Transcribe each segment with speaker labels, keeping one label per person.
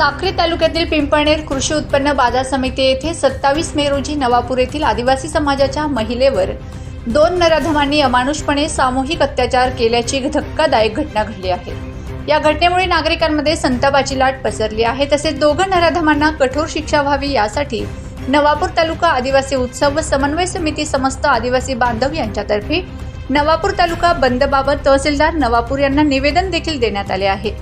Speaker 1: साक्री तालुक्यातील पिंपळनेर कृषी उत्पन्न बाजार समिती येथे सत्तावीस मे रोजी नवापूर येथील आदिवासी समाजाच्या महिलेवर दोन नराधमांनी अमानुषपणे सामूहिक अत्याचार केल्याची धक्कादायक घटना घडली आहे. या घटनेमुळे नागरिकांमध्ये संतापाची लाट पसरली आहे. तसेच दोघं नराधमांना कठोर शिक्षा व्हावी यासाठी नवापूर तालुका आदिवासी उत्सव व समन्वय समिती समस्त आदिवासी बांधव यांच्यातर्फे नवापूर तालुका बंदबाबत तहसीलदार नवापूर यांना निवेदन देखील देण्यात आले आहे.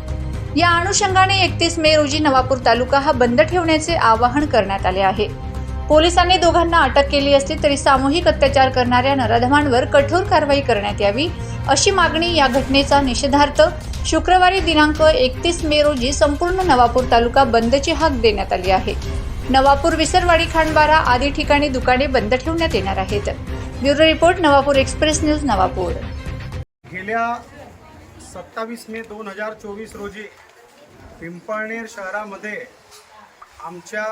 Speaker 1: या अनुषंगाने एकतीस मे रोजी नवापूर तालुका हा बंद ठेवण्याचे आवाहन करण्यात आले आहे. पोलिसांनी दोघांना अटक केली असली तरी सामूहिक अत्याचार करणाऱ्या नराधमांवर कठोर कारवाई करण्यात यावी अशी मागणी या घटनेचा निषेधार्थ शुक्रवारी दिनांक एकतीस मे रोजी संपूर्ण नवापूर तालुका बंदची हाक देण्यात आली आहे. नवापूर विसरवाडी खांडबारा आदी ठिकाणी दुकाने बंद ठेवण्यात येणार आहेत. Bureau report Navapur express news Navapur.
Speaker 2: गेल्या सत्तावीस मे दोन हजार चोवीस रोजी पिंपळनेर शहरामध्ये आमच्या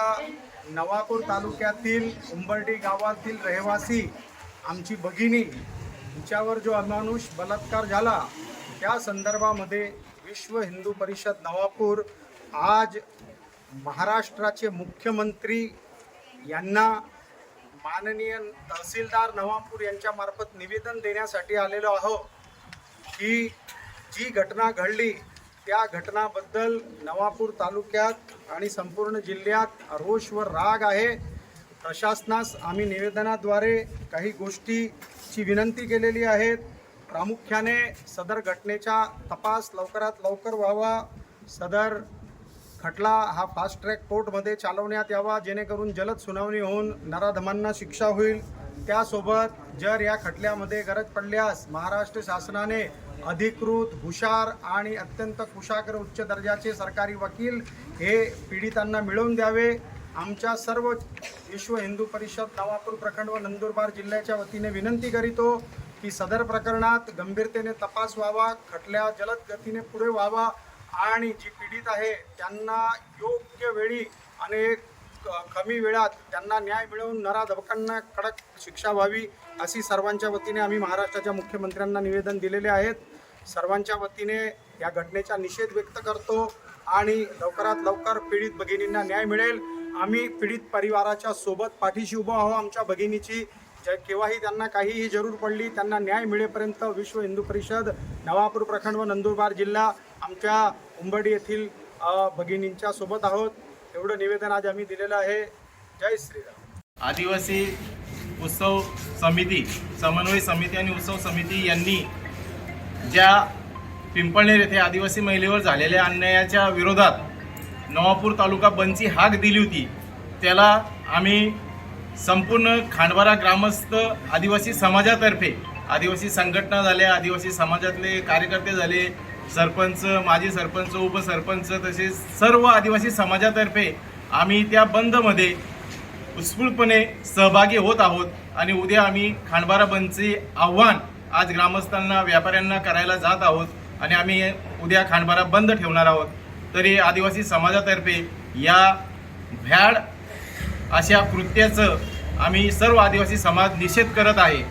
Speaker 2: नवापूर तालुक्यातील उंबर्डी गावातील रहिवासी आमची भगिनी हिच्यावर जो अमानुष बलात्कार झाला त्या संदर्भामध्ये विश्व हिंदू परिषद नवापूर आज महाराष्ट्राचे मुख्यमंत्री यांना माननीय तहसीलदार नवापूर यांच्यामार्फत निवेदन देण्यासाठी आलेलो आहोत की जी घटना घडली त्या घटनाबद्दल नवापूर तालुक्यात आणि संपूर्ण जिल्ह्यात रोष व राग आहे. प्रशासनास आम्ही निवेदनाद्वारे काही गोष्टीची विनंती केलेली आहेत. प्रामुख्याने सदर घटनेचा तपास लवकरात लवकर व्हावा. सदर खटला हा फास्ट ट्रॅक कोर्टमध्ये चालवण्यात यावा. जेणेकरून जलद सुनावणी होऊन नराधमांना शिक्षा होईल. त्यासोबत जर या खटल्यामध्ये गरज पडल्यास महाराष्ट्र शासनाने अधिकृत हुशार आणि अत्यंत कुशाग्र उच्च दर्जाचे सरकारी वकील हे पीडितांना मिळवून द्यावे. आमच्या सर्व विश्व हिंदू परिषद नवापूर प्रखंड व नंदुरबार जिल्ह्याच्या वतीने विनंती करीतो की सदर प्रकरणात गंभीरतेने तपास व्हावा खटल्या जलद गतीने पुढे व्हावा आणि जी पीडित आहे त्यांना योग्य वेळी अनेक कमी वेळात त्यांना न्याय मिळवून नराधबकांना कडक शिक्षा व्हावी अशी सर्वांच्या वतीने आम्ही महाराष्ट्राच्या मुख्यमंत्र्यांना निवेदन दिलेले आहेत. सर्वांच्या वतीने या घटनेचा निषेध व्यक्त करतो आणि लवकरात लवकर पीडित भगिनींना न्याय मिळेल. आम्ही पीडित परिवाराच्या सोबत पाठीशी उभं आहो आमच्या भगिनीची जे केव्हाही त्यांना काहीही जरूर पडली त्यांना न्याय मिळेपर्यंत विश्व हिंदू परिषद नवापूर प्रखंड व नंदुरबार जिल्हा आमच्या उंबडी येथील भगिनींच्या सोबत आहोत. एवढं निवेदन आज आम्ही दिलेलं आहे. जय श्रीराम.
Speaker 3: आदिवासी उत्सव समिती समन्वय समिती आणि उत्सव समिती यांनी ज्या पिंपळनेर येथे आदिवासी महिलेवर झालेल्या अन्यायाच्या विरोधात नवापूर तालुका बंदची हाक दिली होती त्याला आम्ही संपूर्ण खांडवारा ग्रामस्थ आदिवासी समाजातर्फे आदिवासी संघटना झाल्या आदिवासी समाजातले कार्यकर्ते झाले सरपंच माजी सरपंच उपसरपंच तसेच सर्व आदिवासी समाजातर्फे आम्ही त्या बंदमध्ये उत्स्फूर्तपणे सहभागी होत आहोत आणि उद्या आम्ही खांडबारा बंदचे आव्हान आज ग्रामस्थांना व्यापाऱ्यांना करायला जात आहोत आणि आम्ही उद्या खांडबारा बंद ठेवणार आहोत. तरी आदिवासी समाजातर्फे या भ्याड अशा कृत्याचं आम्ही सर्व आदिवासी समाज निषेध करत आहे.